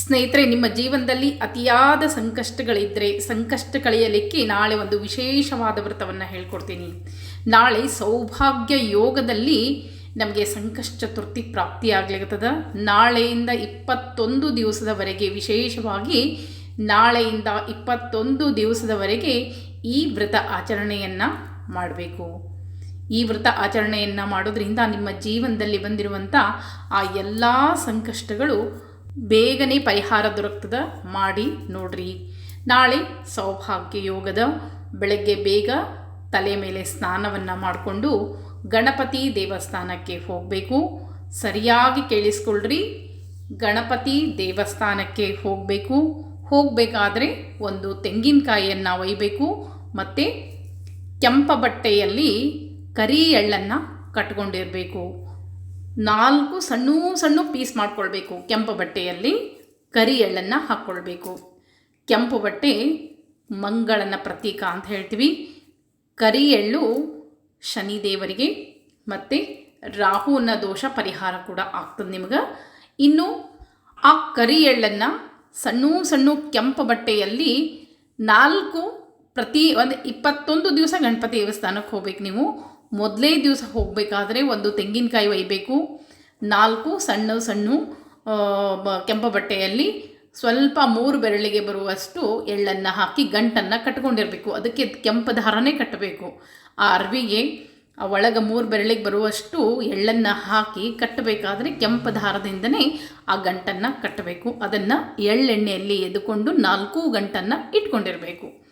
ಸ್ನೇಹಿತರೆ, ನಿಮ್ಮ ಜೀವನದಲ್ಲಿ ಅತಿಯಾದ ಸಂಕಷ್ಟಗಳಿದ್ದರೆ ಸಂಕಷ್ಟ ಕಳೆಯಲಿಕ್ಕೆ ನಾಳೆ ಒಂದು ವಿಶೇಷವಾದ ವ್ರತವನ್ನು ಹೇಳ್ಕೊಡ್ತೀನಿ. ನಾಳೆ ಸೌಭಾಗ್ಯ ಯೋಗದಲ್ಲಿ ನಮಗೆ ಸಂಕಷ್ಟ ಚತುರ್ಥಿ ಪ್ರಾಪ್ತಿಯಾಗ್ಲಿಕ್ಕದ ನಾಳೆಯಿಂದ ಇಪ್ಪತ್ತೊಂದು ದಿವಸದವರೆಗೆ ವಿಶೇಷವಾಗಿ ನಾಳೆಯಿಂದ ಇಪ್ಪತ್ತೊಂದು ದಿವಸದವರೆಗೆ ಈ ವ್ರತ ಆಚರಣೆಯನ್ನು ಮಾಡಬೇಕು. ಈ ವ್ರತ ಆಚರಣೆಯನ್ನು ಮಾಡೋದ್ರಿಂದ ನಿಮ್ಮ ಜೀವನದಲ್ಲಿ ಬಂದಿರುವಂಥ ಆ ಎಲ್ಲ ಸಂಕಷ್ಟಗಳು ಬೇಗನೆ ಪರಿಹಾರ ದೊರಕ್ತದ. ಮಾಡಿ ನೋಡ್ರಿ. ನಾಳೆ ಸೌಭಾಗ್ಯ ಯೋಗದ ಬೆಳಗ್ಗೆ ಬೇಗ ತಲೆ ಮೇಲೆ ಸ್ನಾನವನ್ನು ಮಾಡಿಕೊಂಡು ಗಣಪತಿ ದೇವಸ್ಥಾನಕ್ಕೆ ಹೋಗಬೇಕು. ಸರಿಯಾಗಿ ಕೇಳಿಸ್ಕೊಳ್ರಿ. ಗಣಪತಿ ದೇವಸ್ಥಾನಕ್ಕೆ ಹೋಗಬೇಕು. ಹೋಗಬೇಕಾದ್ರೆ ಒಂದು ತೆಂಗಿನಕಾಯಿಯನ್ನು ಒಯ್ಯಬೇಕು ಮತ್ತು ಕೆಂಪ ಬಟ್ಟೆಯಲ್ಲಿ ಕರಿ ಎಳ್ಳನ್ನು ಕಟ್ಕೊಂಡಿರಬೇಕು. ನಾಲ್ಕು ಸಣ್ಣ ಸಣ್ಣ ಪೀಸ್ ಮಾಡ್ಕೊಳ್ಬೇಕು. ಕೆಂಪು ಬಟ್ಟೆಯಲ್ಲಿ ಕರಿ ಎಳ್ಳನ್ನು ಹಾಕ್ಕೊಳ್ಬೇಕು ಕೆಂಪು ಬಟ್ಟೆ ಮಂಗಳನ ಪ್ರತೀಕ ಅಂತ ಹೇಳ್ತೀವಿ. ಕರಿ ಎಳ್ಳು ಶನಿದೇವರಿಗೆ ಮತ್ತು ರಾಹುವನ್ನ ದೋಷ ಪರಿಹಾರ ಕೂಡ ಆಗ್ತದೆ ನಿಮ್ಗೆ. ಇನ್ನು ಆ ಕರಿ ಎಳ್ಳನ್ನು ಸಣ್ಣ ಸಣ್ಣ ಕೆಂಪು ಬಟ್ಟೆಯಲ್ಲಿ ನಾಲ್ಕು ಪ್ರತಿ ಒಂದು ಇಪ್ಪತ್ತೊಂದು ದಿವಸ ಗಣಪತಿ ದೇವಸ್ಥಾನಕ್ಕೆ ಹೋಗ್ಬೇಕು ನೀವು. ಮೊದಲೇ ದಿವಸ ಹೋಗಬೇಕಾದ್ರೆ ಒಂದು ತೆಂಗಿನಕಾಯಿ ಒಯ್ಯಬೇಕು ನಾಲ್ಕು ಸಣ್ಣ ಸಣ್ಣ ಕೆಂಪು ಬಟ್ಟೆಯಲ್ಲಿ ಸ್ವಲ್ಪ ಮೂರು ಬೆರಳಿಗೆ ಬರುವಷ್ಟು ಎಳ್ಳನ್ನು ಹಾಕಿ ಗಂಟನ್ನು ಕಟ್ಕೊಂಡಿರಬೇಕು. ಅದಕ್ಕೆ ಕೆಂಪು ದಾರನೇ ಕಟ್ಟಬೇಕು. ಆ ಅರ್ವಿಗೆ ಒಳಗೆ ಮೂರು ಬೆರಳಿಗೆ ಬರುವಷ್ಟು ಎಳ್ಳನ್ನು ಹಾಕಿ ಕಟ್ಟಬೇಕಾದ್ರೆ ಕೆಂಪು ದಾರದಿಂದನೇ ಆ ಗಂಟನ್ನು ಕಟ್ಟಬೇಕು. ಅದನ್ನು ಎಳ್ಳೆಣ್ಣೆಯಲ್ಲಿ ಎದ್ದುಕೊಂಡು ನಾಲ್ಕು ಗಂಟನ್ನು ಇಟ್ಕೊಂಡಿರಬೇಕು.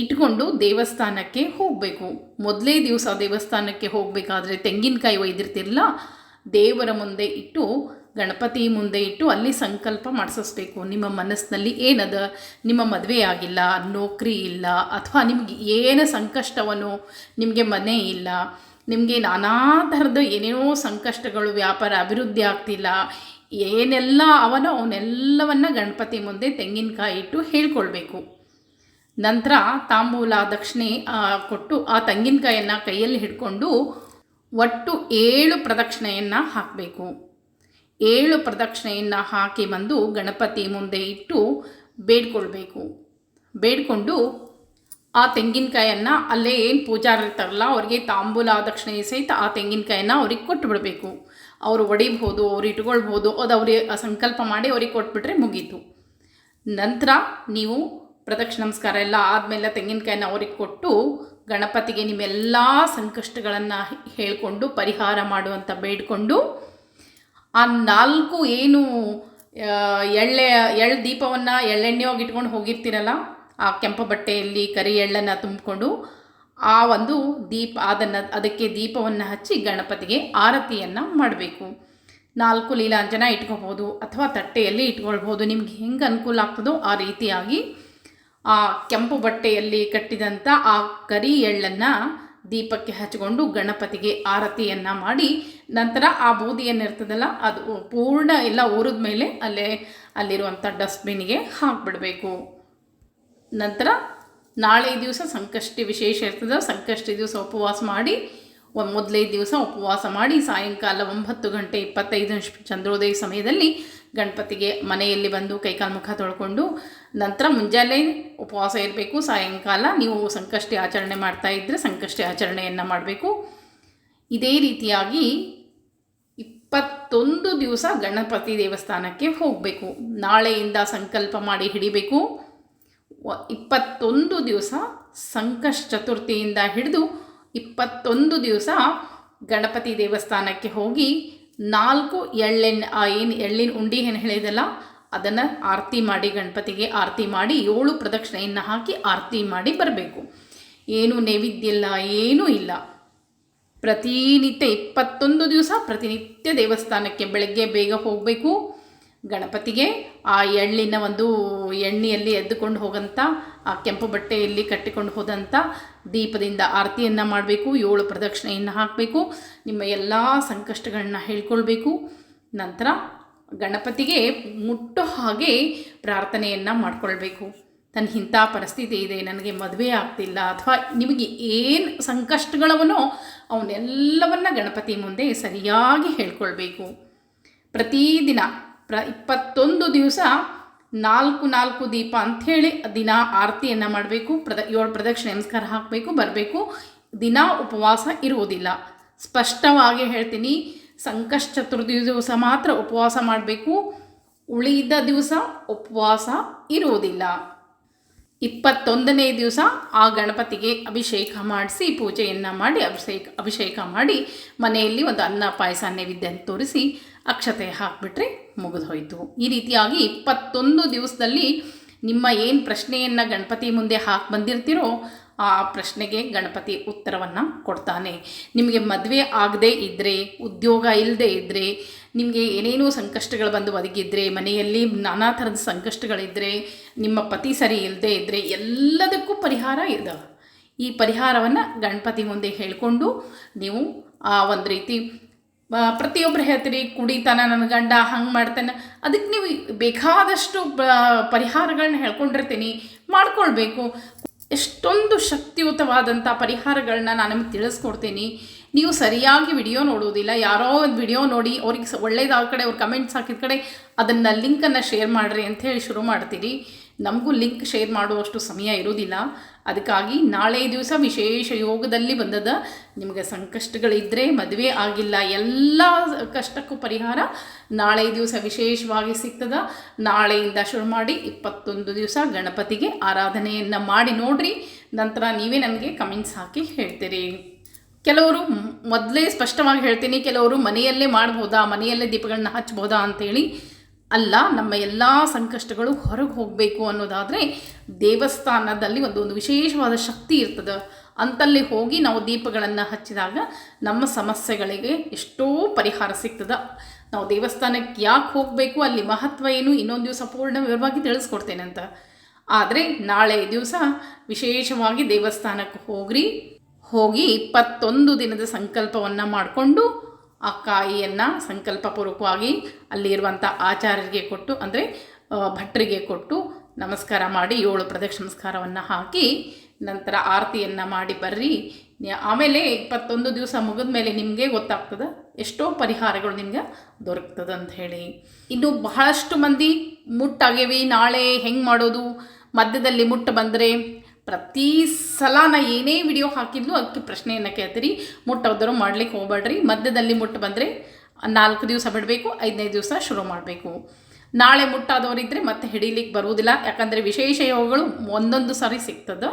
ಇಟ್ಕೊಂಡು ದೇವಸ್ಥಾನಕ್ಕೆ ಹೋಗಬೇಕು. ಮೊದಲೇ ದಿವಸ ದೇವಸ್ಥಾನಕ್ಕೆ ಹೋಗಬೇಕಾದ್ರೆ ತೆಂಗಿನಕಾಯಿ ಒಯ್ದಿರ್ತಿರಲ್ಲ ದೇವರ ಮುಂದೆ ಇಟ್ಟು, ಗಣಪತಿ ಮುಂದೆ ಇಟ್ಟು ಅಲ್ಲಿ ಸಂಕಲ್ಪ ಮಾಡಿಸಬೇಕು ನಿಮ್ಮ ಮನಸ್ಸಿನಲ್ಲಿ ಏನದ? ನಿಮ್ಮ ಮದುವೆ ಆಗಿಲ್ಲ ನೌಕರಿ ಇಲ್ಲ, ಅಥವಾ ನಿಮಗೆ ಏನು ಸಂಕಷ್ಟವನು ನಿಮಗೆ ಮನೆ ಇಲ್ಲ, ನಿಮಗೆ ನಾನಾ ಥರದ ಏನೇನೋ ಸಂಕಷ್ಟಗಳು, ವ್ಯಾಪಾರ ಅಭಿವೃದ್ಧಿ ಆಗ್ತಿಲ್ಲ, ಏನೆಲ್ಲ ಅವನೋ ಅವನ್ನೆಲ್ಲವನ್ನು ಗಣಪತಿ ಮುಂದೆ ತೆಂಗಿನಕಾಯಿ ಇಟ್ಟು ಹೇಳ್ಕೊಳ್ಬೇಕು. ನಂತರ ತಾಂಬೂಲ ದಕ್ಷಿಣೆ ಕೊಟ್ಟು ಆ ತೆಂಗಿನಕಾಯನ್ನು ಕೈಯಲ್ಲಿ ಹಿಡ್ಕೊಂಡು ಒಟ್ಟು ಏಳು ಪ್ರದಕ್ಷಿಣೆಯನ್ನು ಹಾಕಬೇಕು. ಏಳು ಪ್ರದಕ್ಷಿಣೆಯನ್ನು ಹಾಕಿ ಬಂದು ಗಣಪತಿ ಮುಂದೆ ಇಟ್ಟು ಬೇಡ್ಕೊಳ್ಬೇಕು. ಬೇಡ್ಕೊಂಡು ಆ ತೆಂಗಿನಕಾಯನ್ನು ಅಲ್ಲೇ ಏನು ಪೂಜಾರ ಇರ್ತಾರಲ್ಲ, ಅವರಿಗೆ ತಾಂಬೂಲ ದಕ್ಷಿಣೆ ಸಹಿತ ಆ ತೆಂಗಿನಕಾಯನ್ನು ಅವ್ರಿಗೆ ಕೊಟ್ಟು ಬಿಡಬೇಕು. ಅವರು ಒಡಿಬೋದು, ಅವ್ರು ಇಟ್ಕೊಳ್ಬೋದು, ಅದು ಅವ್ರಿಗೆ ಸಂಕಲ್ಪ ಮಾಡಿ ಅವ್ರಿಗೆ ಕೊಟ್ಬಿಟ್ರೆ ಮುಗೀತು. ನಂತರ ನೀವು ಪ್ರದಕ್ಷಿಣ ನಮಸ್ಕಾರ ಎಲ್ಲ ಆದಮೇಲೆ ತೆಂಗಿನಕಾಯಿನ ಅವ್ರಿಗೆ ಕೊಟ್ಟು ಗಣಪತಿಗೆ ನಿಮ್ಮೆಲ್ಲ ಸಂಕಷ್ಟಗಳನ್ನು ಹೇಳಿಕೊಂಡು ಪರಿಹಾರ ಮಾಡುವಂಥ ಬೇಡಿಕೊಂಡು ಆ ನಾಲ್ಕು ಏನು ಎಳ್ಳೆ, ಎಳ್ಳು ದೀಪವನ್ನು ಎಳ್ಳೆಣ್ಣೆಯಾಗಿ ಇಟ್ಕೊಂಡು ಹೋಗಿರ್ತೀರಲ್ಲ, ಆ ಕೆಂಪು ಬಟ್ಟೆಯಲ್ಲಿ ಕರಿ ಎಳ್ಳನ್ನು ತುಂಬಿಕೊಂಡು ಆ ಒಂದು ದೀಪ, ಅದನ್ನು, ಅದಕ್ಕೆ ದೀಪವನ್ನು ಹಚ್ಚಿ ಗಣಪತಿಗೆ ಆರತಿಯನ್ನು ಮಾಡಬೇಕು. ನಾಲ್ಕು ಲೀಲಾಂಜನ ಇಟ್ಕೋಬೋದು ಅಥವಾ ತಟ್ಟೆಯಲ್ಲಿ ಇಟ್ಕೊಳ್ಬೋದು. ನಿಮ್ಗೆ ಹೆಂಗೆ ಅನುಕೂಲ ಆಗ್ತದೋ ಆ ರೀತಿಯಾಗಿ ಆ ಕೆಂಪು ಬಟ್ಟೆಯಲ್ಲಿ ಕಟ್ಟಿದಂಥ ಆ ಕರಿ ಎಳ್ಳನ್ನು ದೀಪಕ್ಕೆ ಹಚ್ಚಿಕೊಂಡು ಗಣಪತಿಗೆ ಆರತಿಯನ್ನು ಮಾಡಿ ನಂತರ ಆ ಬೂದಿಯನ್ನು ಇರ್ತದಲ್ಲ ಅದು ಪೂರ್ಣ ಎಲ್ಲ ಊರಿದ ಮೇಲೆ ಅಲ್ಲೇ ಅಲ್ಲಿರುವಂಥ ಡಸ್ಟ್ಬಿನ್ಗೆ ಹಾಕಿಬಿಡಬೇಕು. ನಂತರ ನಾಳೆ ದಿವಸ ಸಂಕಷ್ಟಿ ವಿಶೇಷ ಇರ್ತದೆ, ಸಂಕಷ್ಟಿ ದಿವಸ ಉಪವಾಸ ಮಾಡಿ ಮೊದಲೇ ದಿವಸ ಉಪವಾಸ ಮಾಡಿ ಸಾಯಂಕಾಲ ಒಂಬತ್ತು ಗಂಟೆ ಇಪ್ಪತ್ತೈದು ನಿಮಿಷ ಚಂದ್ರೋದಯ ಸಮಯದಲ್ಲಿ ಗಣಪತಿಗೆ ಮನೆಯಲ್ಲಿ ಬಂದು ಕೈಕಾಲು ಮುಖ ತೊಳ್ಕೊಂಡು ನಂತರ ಮುಂಜಾನೆ ಉಪವಾಸ ಇರಬೇಕು. ಸಾಯಂಕಾಲ ನೀವು ಸಂಕಷ್ಟಿ ಆಚರಣೆ ಮಾಡ್ತಾ ಇದ್ದರೆ ಸಂಕಷ್ಟಿ ಆಚರಣೆಯನ್ನು ಮಾಡಬೇಕು. ಇದೇ ರೀತಿಯಾಗಿ ಇಪ್ಪತ್ತೊಂದು ದಿವಸ ಗಣಪತಿ ದೇವಸ್ಥಾನಕ್ಕೆ ಹೋಗಬೇಕು. ನಾಳೆಯಿಂದ ಸಂಕಲ್ಪ ಮಾಡಿ ಹಿಡಿಬೇಕು. ಇಪ್ಪತ್ತೊಂದು ದಿವಸ ಸಂಕಷ್ಟ ಚತುರ್ಥಿಯಿಂದ ಹಿಡಿದು ಇಪ್ಪತ್ತೊಂದು ದಿವಸ ಗಣಪತಿ ದೇವಸ್ಥಾನಕ್ಕೆ ಹೋಗಿ ನಾಲ್ಕು ಎಳ್ಳೆಣ್ಣೆ, ಆ ಏನು ಎಳ್ಳಿನ ಉಂಡಿ ಏನು ಹೇಳಿದಲ್ಲ, ಅದನ್ನು ಆರತಿ ಮಾಡಿ, ಗಣಪತಿಗೆ ಆರತಿ ಮಾಡಿ, ಏಳು ಪ್ರದಕ್ಷಿಣೆಯನ್ನು ಹಾಕಿ ಆರತಿ ಮಾಡಿ ಬರಬೇಕು. ಏನು ನೈವೇದ್ಯ ಇಲ್ಲ, ಏನೂ ಇಲ್ಲ. ಪ್ರತಿನಿತ್ಯ ಇಪ್ಪತ್ತೊಂದು ದಿವಸ ಪ್ರತಿನಿತ್ಯ ದೇವಸ್ಥಾನಕ್ಕೆ ಬೆಳಗ್ಗೆ ಬೇಗ ಹೋಗಬೇಕು. ಗಣಪತಿಗೆ ಆ ಎಳ್ಳಿನ ಒಂದು ಎಣ್ಣೆಯಲ್ಲಿ ಎದ್ದುಕೊಂಡು ಹೋಗಂಥ ಆ ಕೆಂಪು ಬಟ್ಟೆಯಲ್ಲಿ ಕಟ್ಟಿಕೊಂಡು ಹೋದಂಥ ದೀಪದಿಂದ ಆರತಿಯನ್ನು ಮಾಡಬೇಕು, ಏಳು ಪ್ರದಕ್ಷಿಣೆಯನ್ನು ಹಾಕಬೇಕು, ನಿಮ್ಮ ಎಲ್ಲ ಸಂಕಷ್ಟಗಳನ್ನ ಹೇಳ್ಕೊಳ್ಬೇಕು. ನಂತರ ಗಣಪತಿಗೆ ಮುಟ್ಟೋ ಹಾಗೆ ಪ್ರಾರ್ಥನೆಯನ್ನು ಮಾಡಿಕೊಳ್ಬೇಕು. ಇಂಥ ಪರಿಸ್ಥಿತಿ ಇದೆ, ನನಗೆ ಮದುವೆ ಆಗ್ತಿಲ್ಲ, ಅಥವಾ ನಿಮಗೆ ಏನು ಸಂಕಷ್ಟಗಳವನೋ ಅವನ್ನೆಲ್ಲವನ್ನ ಗಣಪತಿ ಮುಂದೆ ಸರಿಯಾಗಿ ಹೇಳ್ಕೊಳ್ಬೇಕು. ಪ್ರತಿದಿನ ಪ್ರ ಇಪ್ಪತ್ತೊಂದು ದಿವಸ ನಾಲ್ಕು ನಾಲ್ಕು ದೀಪ ಅಂಥೇಳಿ ದಿನ ಆರತಿಯನ್ನು ಮಾಡಬೇಕು, ಪ್ರದ ಏಳು ಪ್ರದಕ್ಷಿಣೆ ನಮಸ್ಕಾರ ಹಾಕಬೇಕು, ಬರಬೇಕು. ದಿನ ಉಪವಾಸ ಇರುವುದಿಲ್ಲ. ಸ್ಪಷ್ಟವಾಗಿ ಹೇಳ್ತೀನಿ ಸಂಕಷ್ಟ ಚತುರ್ಥಿ ದಿವಸ ಮಾತ್ರ ಉಪವಾಸ ಮಾಡಬೇಕು. ಉಳಿದ ದಿವಸ ಉಪವಾಸ ಇರುವುದಿಲ್ಲ. ಇಪ್ಪತ್ತೊಂದನೇ ದಿವಸ ಆ ಗಣಪತಿಗೆ ಅಭಿಷೇಕ ಮಾಡಿಸಿ, ಪೂಜೆಯನ್ನು ಮಾಡಿ, ಅಭಿಷೇಕ ಅಭಿಷೇಕ ಮಾಡಿ ಮನೆಯಲ್ಲಿ ಒಂದು ಅನ್ನ ಪಾಯಸ, ನೈವೇದ್ಯ ತೋರಿಸಿ ಅಕ್ಷತೆ ಹಾಕಿಬಿಟ್ರೆ ಮುಗಿದು ಹೋಯಿತು. ಈ ರೀತಿಯಾಗಿ ಇಪ್ಪತ್ತೊಂದು ದಿವಸದಲ್ಲಿ ನಿಮ್ಮ ಏನು ಪ್ರಶ್ನೆಯನ್ನು ಗಣಪತಿ ಮುಂದೆ ಹಾಕಿ ಬಂದಿರ್ತೀರೋ ಆ ಪ್ರಶ್ನೆಗೆ ಗಣಪತಿ ಉತ್ತರವನ್ನು ಕೊಡ್ತಾನೆ. ನಿಮಗೆ ಮದುವೆ ಆಗದೇ ಇದ್ದರೆ ಉದ್ಯೋಗ ಇಲ್ಲದೆ ಇದ್ದರೆ ನಿಮಗೆ ಏನೇನೋ ಸಂಕಷ್ಟಗಳು ಬಂದು ಒದಗಿದ್ರೆ, ಮನೆಯಲ್ಲಿ ನಾನಾ ಥರದ ಸಂಕಷ್ಟಗಳಿದ್ದರೆ ನಿಮ್ಮ ಪತಿ ಸರಿ ಇಲ್ಲದೆ ಇದ್ದರೆ ಎಲ್ಲದಕ್ಕೂ ಪರಿಹಾರ ಇದೆ ಈ ಪರಿಹಾರವನ್ನು ಗಣಪತಿ ಮುಂದೆ ಹೇಳಿಕೊಂಡು ನೀವು ಆ ಒಂದು ರೀತಿ ಪ್ರತಿಯೊಬ್ಬರು ಹೇಳ್ತೀರಿ ಕುಡಿತಾನೆ ನನ್ನ ಗಂಡ ಹಂಗೆ ಮಾಡ್ತಾನೆ. ಅದಕ್ಕೆ ನೀವು ಬೇಕಾದಷ್ಟು ಪರಿಹಾರಗಳನ್ನ ಹೇಳ್ಕೊಂಡಿರ್ತೀನಿ, ಮಾಡ್ಕೊಳ್ಬೇಕು. ಎಷ್ಟೊಂದು ಶಕ್ತಿಯುತವಾದಂಥ ಪರಿಹಾರಗಳನ್ನ ನಾನು ನಿಮಗೆ ತಿಳಿಸ್ಕೊಡ್ತೀನಿ. ನೀವು ಸರಿಯಾಗಿ ವಿಡಿಯೋ ನೋಡುವುದಿಲ್ಲ ಯಾರೋ ಒಂದು ವಿಡಿಯೋ ನೋಡಿ, ಅವ್ರಿಗೆ ಒಳ್ಳೇದಾದ ಕಡೆ, ಅವ್ರು ಕಮೆಂಟ್ಸ್ ಹಾಕಿದ ಕಡೆ, ಅದನ್ನು ಲಿಂಕನ್ನು ಶೇರ್ ಮಾಡಿರಿ ಅಂತ ಹೇಳಿ ಶುರು ಮಾಡ್ತೀರಿ ನಮಗೂ ಲಿಂಕ್ ಶೇರ್ ಮಾಡುವಷ್ಟು ಸಮಯ ಇರೋದಿಲ್ಲ ಅದಕ್ಕಾಗಿ ನಾಳೆ ದಿವಸ ವಿಶೇಷ ಯೋಗದಲ್ಲಿ ಬಂದದ ನಿಮಗೆ ಸಂಕಷ್ಟಗಳಿದ್ದರೆ ಮದುವೆ ಆಗಿಲ್ಲ. ಎಲ್ಲ ಕಷ್ಟಕ್ಕೂ ಪರಿಹಾರ ನಾಳೆ ದಿವಸ ವಿಶೇಷವಾಗಿ ಸಿಗ್ತದ. ನಾಳೆಯಿಂದ ಶುರು ಮಾಡಿ ಇಪ್ಪತ್ತೊಂದು ದಿವಸ ಗಣಪತಿಗೆ ಆರಾಧನೆಯನ್ನು ಮಾಡಿ ನೋಡ್ರಿ. ನಂತರ ನೀವೇ ನನಗೆ ಕಮೆಂಟ್ಸ್ ಹಾಕಿ ಹೇಳ್ತೀರಿ. ಕೆಲವರು ಮೊದಲೇ ಸ್ಪಷ್ಟವಾಗಿ ಹೇಳ್ತೀನಿ. ಕೆಲವರು ಮನೆಯಲ್ಲೇ ಮಾಡ್ಬೋದಾ, ಮನೆಯಲ್ಲೇ ದೀಪಗಳನ್ನ ಹಚ್ಬೋದಾ ಅಂತೇಳಿ ಅಲ್ಲ, ನಮ್ಮ ಎಲ್ಲ ಸಂಕಷ್ಟಗಳು ಹೊರಗೆ ಹೋಗಬೇಕು ಅನ್ನೋದಾದರೆ ದೇವಸ್ಥಾನದಲ್ಲಿ ಒಂದು ಒಂದು ವಿಶೇಷವಾದ ಶಕ್ತಿ ಇರ್ತದೆ. ಅಂತಲ್ಲಿ ಹೋಗಿ ನಾವು ದೀಪಗಳನ್ನು ಹಚ್ಚಿದಾಗ ನಮ್ಮ ಸಮಸ್ಯೆಗಳಿಗೆ ಎಷ್ಟೋ ಪರಿಹಾರ ಸಿಗ್ತದೆ. ನಾವು ದೇವಸ್ಥಾನಕ್ಕೆ ಯಾಕೆ ಹೋಗಬೇಕು, ಅಲ್ಲಿ ಮಹತ್ವ ಏನು, ಇನ್ನೊಂದು ದಿವಸ ಪೂರ್ಣ ವಿವರವಾಗಿ ತಿಳಿಸ್ಕೊಡ್ತೇನೆ ಅಂತ. ಆದರೆ ನಾಳೆ ದಿವಸ ವಿಶೇಷವಾಗಿ ದೇವಸ್ಥಾನಕ್ಕೆ ಹೋಗ್ರಿ. ಹೋಗಿ ಇಪ್ಪತ್ತೊಂದು ದಿನದ ಸಂಕಲ್ಪವನ್ನು ಮಾಡಿಕೊಂಡು ಆ ಕಾಯಿಯನ್ನು ಸಂಕಲ್ಪಪೂರ್ವಕವಾಗಿ ಅಲ್ಲಿರುವಂಥ ಆಚಾರ್ಯರಿಗೆ ಕೊಟ್ಟು, ಅಂದರೆ ಭಟ್ರಿಗೆ ಕೊಟ್ಟು ನಮಸ್ಕಾರ ಮಾಡಿ ಏಳು ಪ್ರದಕ್ಷಿ ನಮಸ್ಕಾರವನ್ನು ಹಾಕಿ ನಂತರ ಆರತಿಯನ್ನು ಮಾಡಿ ಬರ್ರಿ. ಆಮೇಲೆ ಇಪ್ಪತ್ತೊಂದು ದಿವಸ ಮುಗಿದ ಮೇಲೆ ನಿಮಗೆ ಗೊತ್ತಾಗ್ತದೆ ಎಷ್ಟೋ ಪರಿಹಾರಗಳು ನಿಮ್ಗೆ ದೊರಕ್ತದೆ ಅಂತ ಹೇಳಿ ಇನ್ನು ಬಹಳಷ್ಟು ಮಂದಿ ಮುಟ್ಟಾಗೇವಿ ನಾಳೆ ಹೆಂಗೆ ಮಾಡೋದು? ಮಧ್ಯದಲ್ಲಿ ಮುಟ್ಟು ಬಂದರೆ ಪ್ರತಿ ಸಲ ನಾ ಏನೇ ವಿಡಿಯೋ ಹಾಕಿದ್ಲು ಅದಕ್ಕೆ ಪ್ರಶ್ನೆಯನ್ನು ಕೇಳ್ತೀರಿ. ಮುಟ್ಟೋದ್ರು ಮಾಡ್ಲಿಕ್ಕೆ ಹೋಗ್ಬೇಡ್ರಿ. ಮಧ್ಯದಲ್ಲಿ ಮುಟ್ಟು ಬಂದರೆ ನಾಲ್ಕು ದಿವಸ ಬಿಡಬೇಕು ಐದನೇ ದಿವಸ ಶುರು ಮಾಡಬೇಕು. ನಾಳೆ ಮುಟ್ಟಾದವರಿದ್ದರೆ ಮತ್ತೆ ಹಿಡೀಲಿಕ್ಕೆ ಬರುವುದಿಲ್ಲ. ಯಾಕಂದರೆ ವಿಶೇಷ ಯೋಗಗಳು ಒಂದೊಂದು ಸಾರಿ ಸಿಗ್ತದೆ.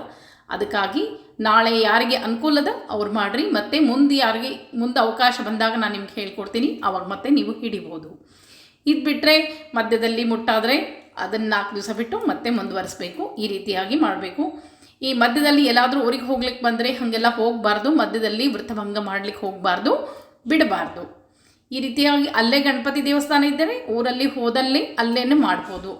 ಅದಕ್ಕಾಗಿ ನಾಳೆ ಯಾರಿಗೆ ಅನುಕೂಲದ ಅವ್ರು ಮಾಡಿರಿ. ಮತ್ತು ಮುಂದೆ ಯಾರಿಗೆ, ಮುಂದೆ ಅವಕಾಶ ಬಂದಾಗ ನಾನು ನಿಮ್ಗೆ ಹೇಳ್ಕೊಡ್ತೀನಿ. ಅವಾಗ ಮತ್ತೆ ನೀವು ಹಿಡಿಬೋದು. ಇದು ಬಿಟ್ಟರೆ ಮಧ್ಯದಲ್ಲಿ ಮುಟ್ಟಾದರೆ ಅದನ್ನು ನಾಲ್ಕು ದಿವಸ ಬಿಟ್ಟು ಮತ್ತೆ ಮುಂದುವರಿಸಬೇಕು. ಈ ರೀತಿಯಾಗಿ ಮಾಡಬೇಕು. ಈ ಮಧ್ಯದಲ್ಲಿ ಎಲ್ಲಾದರೂ ಊರಿಗೆ ಹೋಗ್ಲಿಕ್ಕೆ ಬಂದರೆ ಹಾಗೆಲ್ಲ ಹೋಗಬಾರ್ದು, ಮಧ್ಯದಲ್ಲಿ ವೃತ್ತಭಂಗ ಮಾಡಲಿಕ್ಕೆ ಹೋಗಬಾರ್ದು, ಬಿಡಬಾರ್ದು. ಈ ರೀತಿಯಾಗಿ ಅಲ್ಲೇ ಗಣಪತಿ ದೇವಸ್ಥಾನ ಇದ್ದರೆ ಊರಲ್ಲಿ ಹೋದಲ್ಲಿ ಅಲ್ಲೇನೆ ಮಾಡ್ಬೋದು.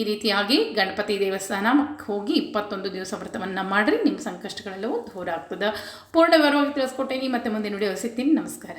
ಈ ರೀತಿಯಾಗಿ ಗಣಪತಿ ದೇವಸ್ಥಾನ ಹೋಗಿ ಇಪ್ಪತ್ತೊಂದು ದಿವಸ ವ್ರತವನ್ನು ಮಾಡಿರಿ, ನಿಮ್ಮ ಸಂಕಷ್ಟಗಳೆಲ್ಲವೂ ದೂರ ಆಗ್ತದೆ. ಪೂರ್ಣ ವಿವರವಾಗಿ ತಿಳಿಸ್ಕೊಟ್ಟೇನಿ, ಮತ್ತೆ ಮುಂದೆ ನೋಡಿ ಸಿಗ್ತೀನಿ. ನಮಸ್ಕಾರ.